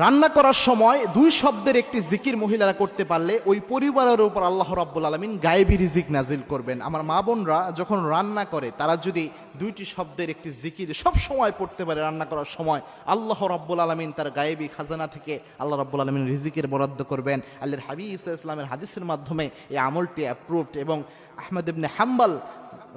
রান্না করার সময় দুই শব্দের একটি জিকির মহিলারা করতে পারলে ওই পরিবারের উপর আল্লাহ রাব্বুল আলমিন গায়েবী রিজিক নাজিল করবেন। আমার মা বোনরা যখন রান্না করে, তারা যদি দুইটি শব্দের একটি জিকির সব সময় পড়তে পারে রান্না করার সময়, আল্লাহ রাব্বুল আলমিন তার গায়েবী খাজানা থেকে আল্লাহ রাব্বুল আলমিন রিজিকের বরাদ্দ করবেন। আল্লাহর হাবিব ইসা ইসলামের হাদিসের মাধ্যমে এই আমলটি অ্যাপ্রুভড এবং আহমেদ ইবনে হাম্বাল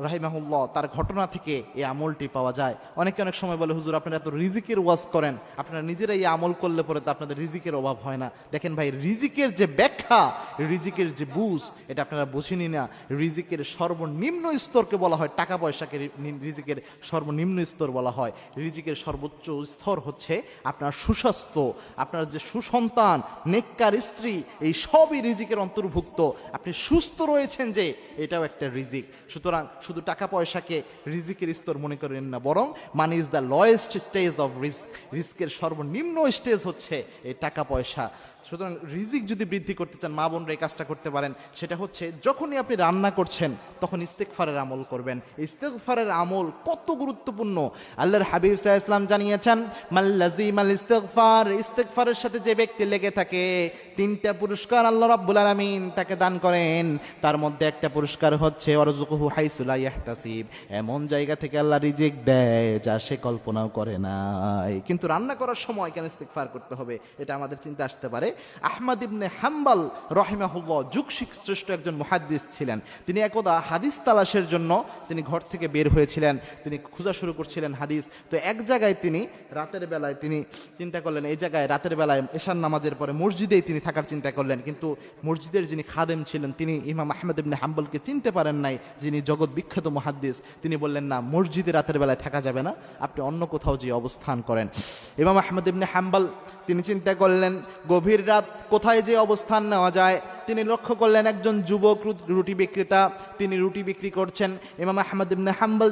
রাহিমাহুল্লাহ, তার ঘটনা থেকে এই আমলটি পাওয়া যায়। অনেকে অনেক সময় বলে, হুজুর, আপনারা এত রিজিকের ওয়াজ করেন। আপনারা নিজেরাই এই আমল করলে পরে তো আপনাদের রিজিকের অভাব হয় না। দেখেন ভাই, রিজিকের যে ব্যাখ্যা রিজিকের যে বুঝ, এটা আপনারা বুঝেনি না। রিজিকের সর্বনিম্ন স্তরকে বলা হয়, টাকা পয়সাকে রিজিকের সর্বনিম্ন স্তর বলা হয়। রিজিকের সর্বোচ্চ স্তর হচ্ছে আপনার সুস্বাস্থ্য, আপনার যে সুসন্তান, নেককার স্ত্রী, এই সবই রিজিকের অন্তর্ভুক্ত। আপনি সুস্থ রয়েছেন যে, এটাও একটা রিজিক। সুতরাং শুধু টাকা পয়সাকে রিজিকের স্তর মনে করেন না, বরং money is the lowest stage of risk রিস্কের সর্বনিম্ন স্টেজ হচ্ছে এই টাকা পয়সা। সুতরাং রিজিক যদি বৃদ্ধি করতে চান মা বোনরা এই কাজটা করতে পারেন। সেটা হচ্ছে, যখনই আপনি রান্না করছেন, তখন ইস্তেকফারের আমল করবেন। ইস্তেকফারের আমল কত গুরুত্বপূর্ণ। আল্লাহর হাবিব সাহা ইসলাম জানিয়েছেন মাল্লাজি মাল ইস্তেকফার ইস্তেকফারের সাথে যে ব্যক্তি লেগে থাকে, তিনটা পুরস্কার আল্লাহ রাব্বুল আলামিন তাকে দান করেন। তার মধ্যে একটা পুরস্কার হচ্ছে অরজুকুহু হাইসুলা ইয়াহতাসিব এমন জায়গা থেকে আল্লাহ রিজিক দেয়, যা সে কল্পনাও করে নাই। কিন্তু রান্না করার সময় কেন ইস্তেকফার করতে হবে? এটা আমাদের চিন্তা আসতে পারে। আহমদ ইবনে হাম্বাল রহিমাহুল্লাহ যুগ শিখ- শ্রেষ্ঠ একজন মুহাদ্দিস ছিলেন। তিনি একদা হাদিস তালাশের জন্য তিনি ঘর থেকে বের হয়েছিলেন। তিনি খোঁজা শুরু করছিলেন হাদিস। তো এক জায়গায় তিনি রাতের বেলায় তিনি চিন্তা করলেন, এই জায়গায় রাতের বেলায় এশার নামাজের পরে মসজিদেই তিনি থাকার চিন্তা করলেন। কিন্তু মসজিদের যিনি খাদেম ছিলেন, তিনি ইমাম আহমেদ ইবনে হাম্বলকে চিনতে পারেন নাই যিনি জগৎ বিখ্যাত মুহাদ্দিস। তিনি বললেন, না, মসজিদে রাতের বেলায় থাকা যাবে না। আপনি অন্য কোথাও যে অবস্থান করেন। ইমাম আহমেদ ইবনে হাম্বল তিনি চিন্তা করলেন, গভীর রাত কোথায় যে অবস্থান নেওয়া যায়? তিনি লক্ষ্য করলেন একজন যুবক রুটি বিক্রেতা, তিনি রুটি বিক্রি করছেন। ইমাম আহমদ ইবনে হাম্বল